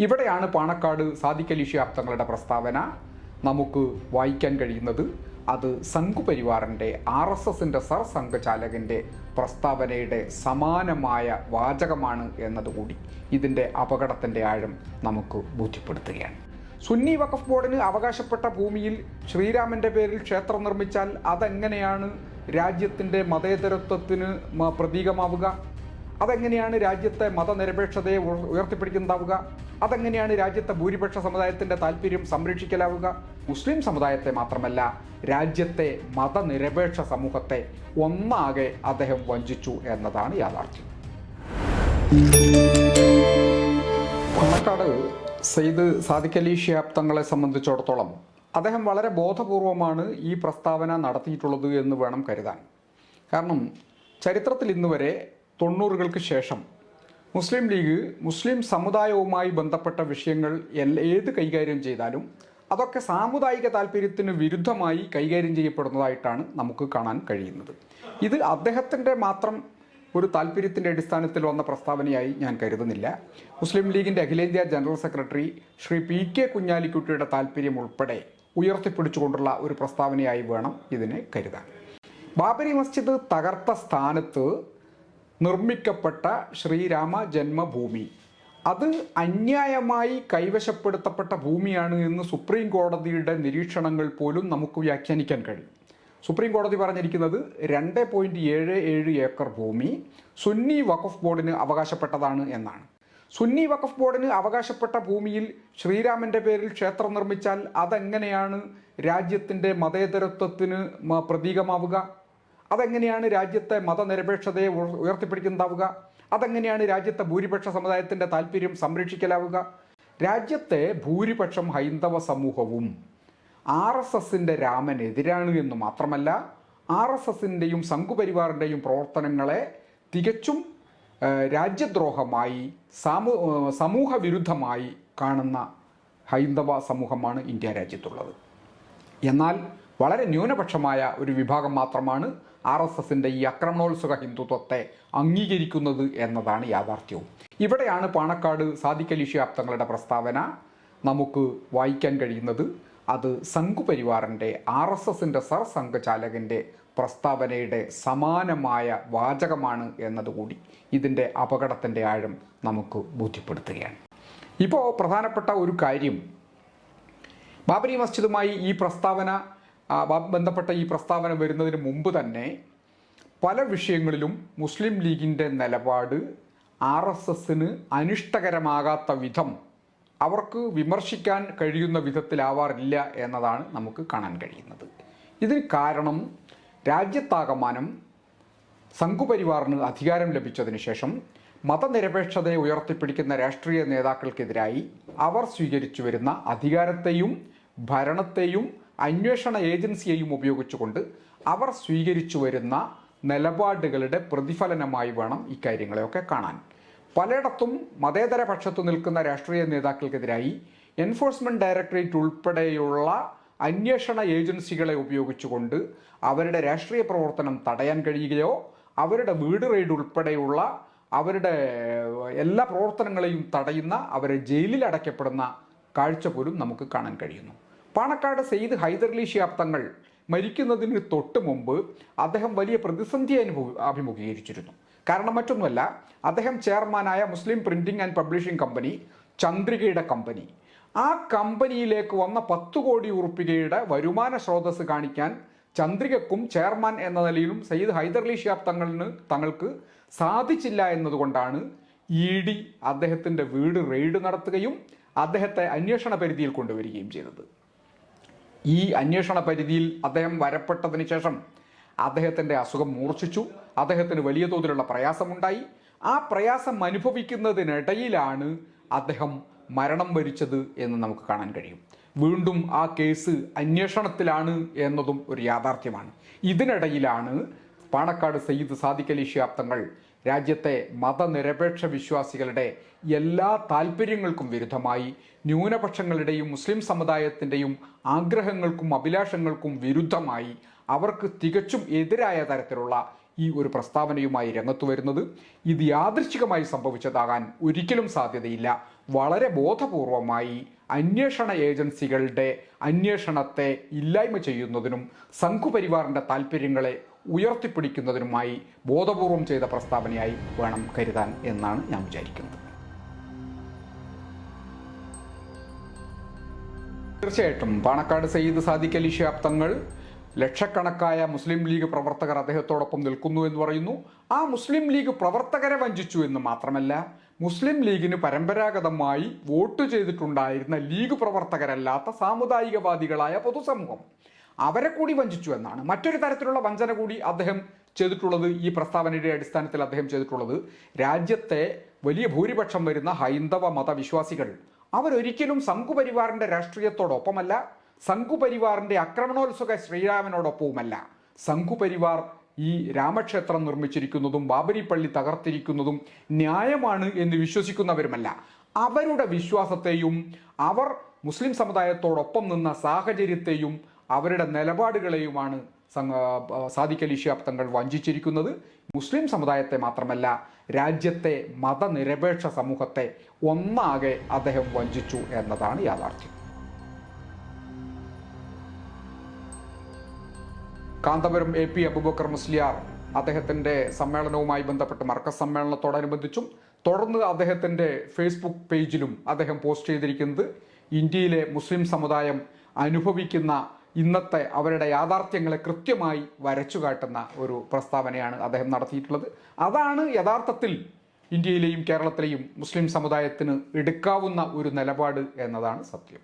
ഇവിടെയാണ് പാണക്കാട് സാദിഖലി ശിഹാബ് തങ്ങളുടെ പ്രസ്താവന. നമുക്ക് വായിക്കാൻ കഴിയുന്നത് അത് സംഘുപരിവാറിന്റെ ആർ എസ് എസിന്റെ സർസംഘചാലകന്റെ പ്രസ്താവനയുടെ സമാനമായ വാചകമാണ് എന്നതുകൂടി ഇതിന്റെ അപകടത്തിന്റെ ആഴം നമുക്ക് ബോധ്യപ്പെടുത്തുകയാണ്. സുന്നി വഖഫ് ബോർഡിന് അവകാശപ്പെട്ട ഭൂമിയിൽ ശ്രീരാമന്റെ പേരിൽ ക്ഷേത്രം നിർമ്മിച്ചാൽ അതെങ്ങനെയാണ് രാജ്യത്തിന്റെ മതേതരത്വത്തിന് പ്രതീകമാവുക? അതെങ്ങനെയാണ് രാജ്യത്തെ മതനിരപേക്ഷതയെ ഉയർ- ഉയർത്തിപ്പിടിക്കുന്നതാവുക? അതെങ്ങനെയാണ് രാജ്യത്തെ ഭൂരിപക്ഷ സമുദായത്തിന്റെ താല്പര്യം സംരക്ഷിക്കലാവുക? മുസ്ലിം സമുദായത്തെ മാത്രമല്ല രാജ്യത്തെ മതനിരപേക്ഷ സമൂഹത്തെ ഒന്നാകെ അദ്ദേഹം വഞ്ചിച്ചു എന്നതാണ് യാഥാർത്ഥ്യം. പാണക്കാട് സെയ്ദ് സാദിഖ് അലി സംബന്ധിച്ചിടത്തോളം അദ്ദേഹം വളരെ ബോധപൂർവമാണ് ഈ പ്രസ്താവന നടത്തിയിട്ടുള്ളത് എന്ന് വേണം കരുതാൻ. കാരണം ചരിത്രത്തിൽ ഇന്നുവരെ തൊണ്ണൂറുകൾക്ക് ശേഷം മുസ്ലിം ലീഗ് മുസ്ലിം സമുദായവുമായി ബന്ധപ്പെട്ട വിഷയങ്ങൾ ഏത് കൈകാര്യം ചെയ്താലും അതൊക്കെ സാമുദായിക താല്പര്യത്തിന് വിരുദ്ധമായി കൈകാര്യം ചെയ്യപ്പെടുന്നതായിട്ടാണ് നമുക്ക് കാണാൻ കഴിയുന്നത്. ഇത് അദ്ദേഹത്തിന്റെ മാത്രം ഒരു താല്പര്യത്തിന്റെ അടിസ്ഥാനത്തിൽ വന്ന പ്രസ്താവനയായി ഞാൻ കരുതുന്നില്ല. മുസ്ലിം ലീഗിന്റെ അഖിലേന്ത്യാ general secretary Shri P K കുഞ്ഞാലിക്കുട്ടിയുടെ താല്പര്യം ഉൾപ്പെടെ ഉയർത്തിപ്പിടിച്ചുകൊണ്ടുള്ള ഒരു പ്രസ്താവനയായി വേണം ഇതിനെ കരുതാൻ. ബാബരി മസ്ജിദ് തകർത്ത സ്ഥാനത്ത് നിർമ്മിക്കപ്പെട്ട ശ്രീരാമ ജന്മഭൂമി. അത് അന്യായമായി കൈവശപ്പെടുത്തപ്പെട്ട ഭൂമിയാണ് എന്ന് സുപ്രീം കോടതിയുടെ നിരീക്ഷണങ്ങൾ പോലും നമുക്ക് വ്യാഖ്യാനിക്കാൻ കഴിയും. സുപ്രീം കോടതി പറഞ്ഞിരിക്കുന്നത് രണ്ട് പോയിന്റ് ഏഴ് ഏഴ് ഏക്കർ ഭൂമി സുന്നി വഖഫ് ബോർഡിന് അവകാശപ്പെട്ടതാണ് എന്നാണ്. സുന്നി വഖഫ് ബോർഡിന് അവകാശപ്പെട്ട ഭൂമിയിൽ ശ്രീരാമന്റെ പേരിൽ ക്ഷേത്രം നിർമ്മിച്ചാൽ അതെങ്ങനെയാണ് രാജ്യത്തിന്റെ മതേതരത്വത്തിന് പ്രതീകമാവുക? അതെങ്ങനെയാണ് രാജ്യത്തെ മതനിരപേക്ഷതയെ ഉയർ- ഉയർത്തിപ്പിടിക്കുന്നതാവുക? അതെങ്ങനെയാണ് രാജ്യത്തെ ഭൂരിപക്ഷ സമുദായത്തിന്റെ താല്പര്യം സംരക്ഷിക്കലാവുക? രാജ്യത്തെ ഭൂരിപക്ഷം ഹൈന്ദവ സമൂഹവും ആർ എസ് എസിന്റെ രാമനെതിരാണ് എന്ന് മാത്രമല്ല ആർ എസ് എസിന്റെയും സംഘുപരിവാറിന്റെയും പ്രവർത്തനങ്ങളെ തികച്ചും രാജ്യദ്രോഹമായി സാമൂ സമൂഹ വിരുദ്ധമായി കാണുന്ന ഹൈന്ദവ സമൂഹമാണ് ഇന്ത്യ രാജ്യത്തുള്ളത്. എന്നാൽ വളരെ ന്യൂനപക്ഷമായ ഒരു വിഭാഗം മാത്രമാണ് ആർ എസ് എസിന്റെ ഈ ആക്രമണോത്സുക ഹിന്ദുത്വത്തെ അംഗീകരിക്കുന്നത് എന്നതാണ് യാഥാർത്ഥ്യവും. ഇവിടെയാണ് പാണക്കാട് സാദിഖ് അലി ശിഹാബ് തങ്ങളുടെ പ്രസ്താവന നമുക്ക് വായിക്കാൻ കഴിയുന്നത്. അത് സംഘുപരിവാറിന്റെ ആർ എസ് എസിന്റെ സർസംഘചാലകന്റെ പ്രസ്താവനയുടെ സമാനമായ വാചകമാണ് എന്നതുകൂടി ഇതിന്റെ അപകടത്തിന്റെ ആഴം നമുക്ക് ബോധ്യപ്പെടുത്തുകയാണ്. ഇപ്പോൾ പ്രധാനപ്പെട്ട ഒരു കാര്യം. ബാബരി മസ്ജിദുമായി ഈ പ്രസ്താവന ബന്ധപ്പെട്ട ഈ പ്രസ്താവന വരുന്നതിന് മുമ്പ് തന്നെ പല വിഷയങ്ങളിലും മുസ്ലിം ലീഗിന്റെ നിലപാട് ആർ എസ് എസിന് അനിഷ്ടകരമാകാത്ത വിധം അവർക്ക് വിമർശിക്കാൻ കഴിയുന്ന വിധത്തിലാവാറില്ല എന്നതാണ് നമുക്ക് കാണാൻ കഴിയുന്നത്. ഇതിന് കാരണം രാജ്യത്താകമാനം സംഘുപരിവാറിന് അധികാരം ലഭിച്ചതിന് ശേഷം മതനിരപേക്ഷതയെ ഉയർത്തിപ്പിടിക്കുന്ന രാഷ്ട്രീയ നേതാക്കൾക്കെതിരായി അവർ സ്വീകരിച്ചു വരുന്ന അധികാരത്തെയും ഭരണത്തെയും അന്വേഷണ ഏജൻസിയെയും ഉപയോഗിച്ചുകൊണ്ട് അവർ സ്വീകരിച്ചു വരുന്ന നിലപാടുകളുടെ പ്രതിഫലനമായി വേണം ഇക്കാര്യങ്ങളെയൊക്കെ കാണാൻ. പലയിടത്തും മതേതര പക്ഷത്തു നിൽക്കുന്ന രാഷ്ട്രീയ നേതാക്കൾക്കെതിരായി എൻഫോഴ്സ്മെന്റ് ഡയറക്ടറേറ്റ് ഉൾപ്പെടെയുള്ള അന്വേഷണ ഏജൻസികളെ ഉപയോഗിച്ചുകൊണ്ട് അവരുടെ രാഷ്ട്രീയ പ്രവർത്തനം തടയാൻ കഴിയുകയോ അവരുടെ വീട് റെയ്ഡ് ഉൾപ്പെടെയുള്ള അവരുടെ എല്ലാ പ്രവർത്തനങ്ങളെയും തടയുന്ന അവരെ ജയിലിൽ അടയ്ക്കപ്പെടുന്ന കാഴ്ച പോലും നമുക്ക് കാണാൻ കഴിയുന്നു. പാണക്കാട് സെയ്ദ് ഹൈദർലി ഷിയാബ് തങ്ങൾ മരിക്കുന്നതിന് തൊട്ട് മുമ്പ് അദ്ദേഹം വലിയ പ്രതിസന്ധി അനുഭവ അഭിമുഖീകരിച്ചിരുന്നു. കാരണം മറ്റൊന്നുമല്ല അദ്ദേഹം ചെയർമാനായ Muslim printing and publishing company ചന്ദ്രികയുടെ company. ആ കമ്പനിയിലേക്ക് വന്ന പത്ത് കോടി ഉറുപ്പികയുടെ വരുമാന സ്രോതസ് കാണിക്കാൻ ചന്ദ്രികക്കും ചെയർമാൻ എന്ന നിലയിലും സയ്യിദ് ഹൈദർലി ഷിയാബ് തങ്ങളിന് തങ്ങൾക്ക് സാധിച്ചില്ല എന്നതുകൊണ്ടാണ് ഇ ഡി അദ്ദേഹത്തിന്റെ വീട് റെയ്ഡ് നടത്തുകയും അദ്ദേഹത്തെ അന്വേഷണ പരിധിയിൽ കൊണ്ടുവരികയും ചെയ്തത്. ഈ അന്വേഷണ പരിധിയിൽ അദ്ദേഹം വരപ്പെട്ടതിന് ശേഷം അദ്ദേഹത്തിന്റെ അസുഖം മൂർച്ഛിച്ചു. അദ്ദേഹത്തിന് വലിയ തോതിലുള്ള പ്രയാസമുണ്ടായി. ആ പ്രയാസം അനുഭവിക്കുന്നതിനിടയിലാണ് അദ്ദേഹം മരണം വരിച്ചത് എന്ന് നമുക്ക് കാണാൻ കഴിയും. വീണ്ടും ആ കേസ് അന്വേഷണത്തിലാണ് എന്നതും ഒരു യാഥാർത്ഥ്യമാണ്. ഇതിനിടയിലാണ് പാണക്കാട് സയ്യിദ് സാദിഖ് അലി രാജ്യത്തെ മതനിരപേക്ഷ വിശ്വാസികളുടെ എല്ലാ താല്പര്യങ്ങൾക്കും വിരുദ്ധമായി ന്യൂനപക്ഷങ്ങളുടെയും മുസ്ലിം സമുദായത്തിന്റെയും ആഗ്രഹങ്ങൾക്കും അഭിലാഷങ്ങൾക്കും വിരുദ്ധമായി അവർക്ക് തികച്ചും എതിരായ തരത്തിലുള്ള ഈ ഒരു പ്രസ്താവനയുമായി രംഗത്തു വരുന്നത് ഇത് യാദൃശ്ചികമായി സംഭവിച്ചതാകാൻ ഒരിക്കലും സാധ്യതയില്ല. വളരെ ബോധപൂർവമായി അന്വേഷണ ഏജൻസികളുടെ അന്വേഷണത്തെ ഇല്ലായ്മ ചെയ്യുന്നതിനും സംഘുപരിവാറിന്റെ താല്പര്യങ്ങളെ ഉയർത്തിപ്പിടിക്കുന്നതിനുമായി ബോധപൂർവം ചെയ്ത പ്രസ്താവനയായി വേണം കരുതാൻ എന്നാണ് ഞാൻ വിചാരിക്കുന്നത്. തീർച്ചയായിട്ടും പാണക്കാട് സയ്യിദ് സാദിഖ് അലി ശിഹാബ് തങ്ങൾ ലക്ഷക്കണക്കായ മുസ്ലിം ലീഗ് പ്രവർത്തകർ അദ്ദേഹത്തോടൊപ്പം നിൽക്കുന്നു എന്ന് പറയുന്നു. ആ മുസ്ലിം ലീഗ് പ്രവർത്തകരെ വഞ്ചിച്ചു എന്ന് മാത്രമല്ല മുസ്ലിം ലീഗിന് പരമ്പരാഗതമായി വോട്ട് ചെയ്തിട്ടുണ്ടായിരുന്ന ലീഗ് പ്രവർത്തകരല്ലാത്ത സാമുദായികവാദികളായ പൊതുസമൂഹം അവരെ കൂടി വഞ്ചിച്ചു എന്നാണ്. മറ്റൊരു തരത്തിലുള്ള വഞ്ചന കൂടി അദ്ദേഹം ചെയ്തിട്ടുള്ളത് ഈ പ്രസ്താവനയുടെ അടിസ്ഥാനത്തിൽ അദ്ദേഹം ചെയ്തിട്ടുള്ളത് രാജ്യത്തെ വലിയ ഭൂരിപക്ഷം വരുന്ന ഹൈന്ദവ മതവിശ്വാസികൾ അവരൊരിക്കലും സംഘുപരിവാറിന്റെ രാഷ്ട്രീയത്തോടൊപ്പമല്ല സംഘുപരിവാറിന്റെ ആക്രമണോത്സുക ശ്രീരാമനോടൊപ്പവുമല്ല. സംഘുപരിവാർ ഈ രാമക്ഷേത്രം നിർമ്മിച്ചിരിക്കുന്നതും ബാബരി പള്ളി തകർത്തിരിക്കുന്നതും ന്യായമാണ് എന്ന് വിശ്വസിക്കുന്നവരുമല്ല. അവരുടെ വിശ്വാസത്തെയും അവർ മുസ്ലിം സമുദായത്തോടൊപ്പം നിന്ന സാഹചര്യത്തെയും അവരുടെ നിലപാടുകളെയുമാണ് സംഘ സാദിഖ് അലി ശിഹാബ് തങ്ങൾ വഞ്ചിച്ചിരിക്കുന്നത്. മുസ്ലിം സമുദായത്തെ മാത്രമല്ല രാജ്യത്തെ മതനിരപേക്ഷ സമൂഹത്തെ ഒന്നാകെ അദ്ദേഹം വഞ്ചിച്ചു എന്നതാണ് യാഥാർത്ഥ്യം. കാന്തപുരം എ പി അബുബക്കർ മുസ്ലിയാർ അദ്ദേഹത്തിന്റെ സമ്മേളനവുമായി ബന്ധപ്പെട്ട് മർക്കസ് സമ്മേളനത്തോടനുബന്ധിച്ചും തുടർന്ന് അദ്ദേഹത്തിന്റെ ഫേസ്ബുക്ക് പേജിലും അദ്ദേഹം പോസ്റ്റ് ചെയ്തിരിക്കുന്നത് ഇന്ത്യയിലെ മുസ്ലിം സമുദായം അനുഭവിക്കുന്ന ഇന്നത്തെ അവരുടെ യാഥാർത്ഥ്യങ്ങളെ കൃത്യമായി വരച്ചു കാട്ടുന്ന ഒരു പ്രസ്താവനയാണ് അദ്ദേഹം നടത്തിയിട്ടുള്ളത്. അതാണ് യഥാർത്ഥത്തിൽ ഇന്ത്യയിലെയും കേരളത്തിലെയും മുസ്ലിം സമുദായത്തിന് എടുക്കാവുന്ന ഒരു നിലപാട് എന്നതാണ് സത്യം.